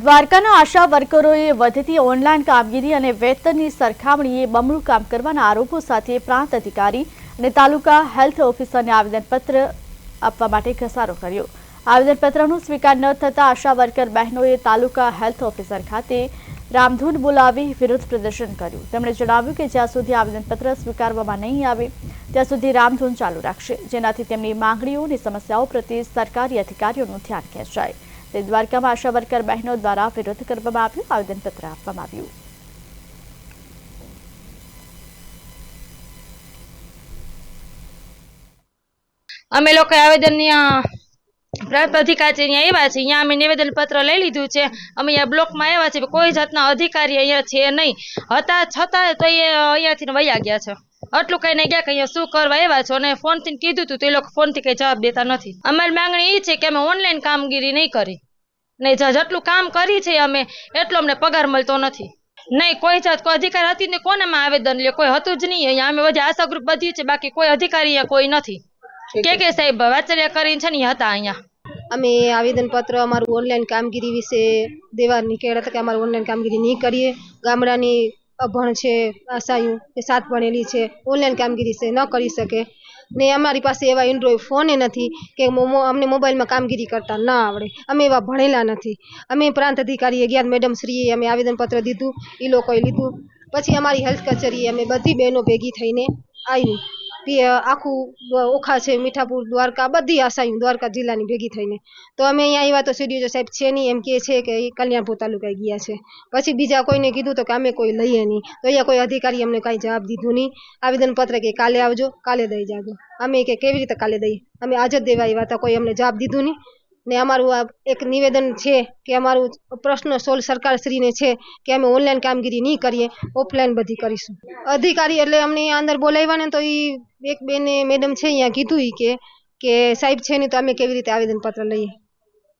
દ્વારકાના આશા વર્કરોએ વધતી ઓનલાઈન કામગીરી અને વેતનની સરખામણીએ બમણું કામ કરવાના આરોપો સાથે પ્રાંત અધિકારી અને તાલુકા હેલ્થ ઓફિસરને આવેદનપત્ર આપવા માટે ઘસારો કર્યો. આવેદનપત્રનો સ્વીકાર ન થતા આશા વર્કર બહેનોએ તાલુકા હેલ્થ ઓફિસર ખાતે રામધૂન બોલાવી વિરોધ પ્રદર્શન કર્યું. તેમણે જણાવ્યું કે જ્યાં સુધી આવેદનપત્ર સ્વીકારવામાં નહીં આવે, ત્યાં સુધી રામધૂન ચાલુ રાખશે, જેનાથી તેમની માંગણીઓ અને સમસ્યાઓ પ્રત્યે સરકારી અધિકારીઓનું ધ્યાન ખેંચાય. તે દ્વારકામાં આશા વર્કર બહેનો દ્વારા વિરોધ કરવામાં આવ્યો. આવેદનપત્ર આપવામાં આવ્યું. અમે લોકો આવેદન પ્રાંત અધિકારી અહીંયા આવ્યા છે અહીંયા અમે નિવેદન પત્ર લઈ લીધું છે. અમે અહીંયા બ્લોકમાં આવ્યા છે કોઈ જાતના અધિકારી અહીંયા છે નહીં. હતા છતાં તો એ અહીંયાથી વયા ગયા છે. આટલું કઈ નહીં ગયા કે અહીંયા શું કરવા આવ્યા છો? અને ફોનથી કીધું હતું તો એ લોકો ફોનથી કઈ જવાબ દેતા નથી. અમારી માંગણી એ છે કે અમે ઓનલાઈન કામગીરી નહીં કરી. જ- જેટલું કામ કરી છે અમે એટલો અમને પગાર મળતો નથી. નહીં કોઈ જાત કોઈ અધિકારી હતી ને કોનામાં આવેદન લે? કોઈ હતું જ નહીં. અહીંયા અમે બધી આશા ગ્રુપ બધી છે બાકી કોઈ અધિકારી અહીંયા કોઈ નથી. કે કે સાહેબ વાચર્યા કરીને છે ને હતા અહીંયા. અમે આવેદનપત્ર અમારું ઓનલાઈન કામગીરી વિશે દેવા નીકળ્યા હતા કે અમારું ઓનલાઈન કામગીરી નહીં કરીએ. ગામડાની અભણ છે આશાયું કે સાત ભણેલી છે ઓનલાઈન કામગીરી છે, ન કરી શકે. ને અમારી પાસે એવા એન્ડ્રોઈડ ફોને નથી કે અમને મોબાઈલમાં કામગીરી કરતા ના આવડે. અમે એવા ભણેલા નથી. અમે પ્રાંત અધિકારીએ ગયા મેડમ શ્રીએ અમે આવેદનપત્ર દીધું એ લોકોએ લીધું. પછી અમારી હેલ્થ કચેરીએ અમે બધી બહેનો ભેગી થઈને આવી આખું ઓખા છે, મીઠાપુર, દ્વારકા, બધી આશાયું, દ્વારકા જિલ્લાની ભેગી થઈને. તો અમે અહીંયા આવ્યા તો સીડીઓ સાહેબ છે નહીં, એમ કહે છે કે એ કલ્યાણપુર તાલુકાએ ગયા છે. પછી બીજા કોઈને કીધું તો કે અમે કોઈ લઈએ નહીં. તો અહીંયા કોઈ અધિકારી અમને કાંઈ જવાબ દીધું નહીં. આવેદનપત્ર કે કાલે આવજો, કાલે દઈ જાજો. અમે કે કેવી રીતે કાલે દઈએ? અમે આજે જ દેવા આવ્યા હતા, કોઈ અમને જવાબ દીધું નહીં. ને અમારું આ એક નિવેદન છે કે અમારું પ્રશ્ન સોલ્વ સરકારશ્રીને છે કે અમે ઓનલાઈન કામગીરી નહીં કરીએ ઓફલાઈન બધી કરીશું. અધિકારી એટલે અમને અંદર બોલાવ્યા ને તો એ એક બેને મેડમ છે અહીંયા કીધું એ કે કે સાહેબ છે નહીં તો અમે કેવી રીતે આવેદનપત્ર લઈએ?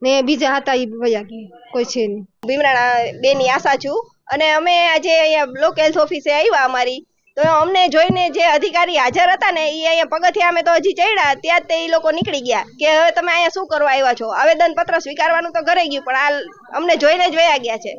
ને બીજા હતા એ વયા કોઈ છે નહીં. ભીમરાણા બેની આશા છું. અને અમે આજે અહીંયા બ્લોક હેલ્થ ઓફિસે આવ્યા અમારી. તો અમને જોઈને જે અધિકારી હાજર હતા ને એ અહીંયા પગથિયા અમે તો હજી ચડ્યા, ત્યાં જ તે એ લોકો નીકળી ગયા કે હવે તમે અહીંયા શું કરવા આવ્યા છો? આવેદન પત્ર સ્વીકારવાનું તો ઘરે ગયું, પણ આ અમને જોઈને જ વયા ગયા છે.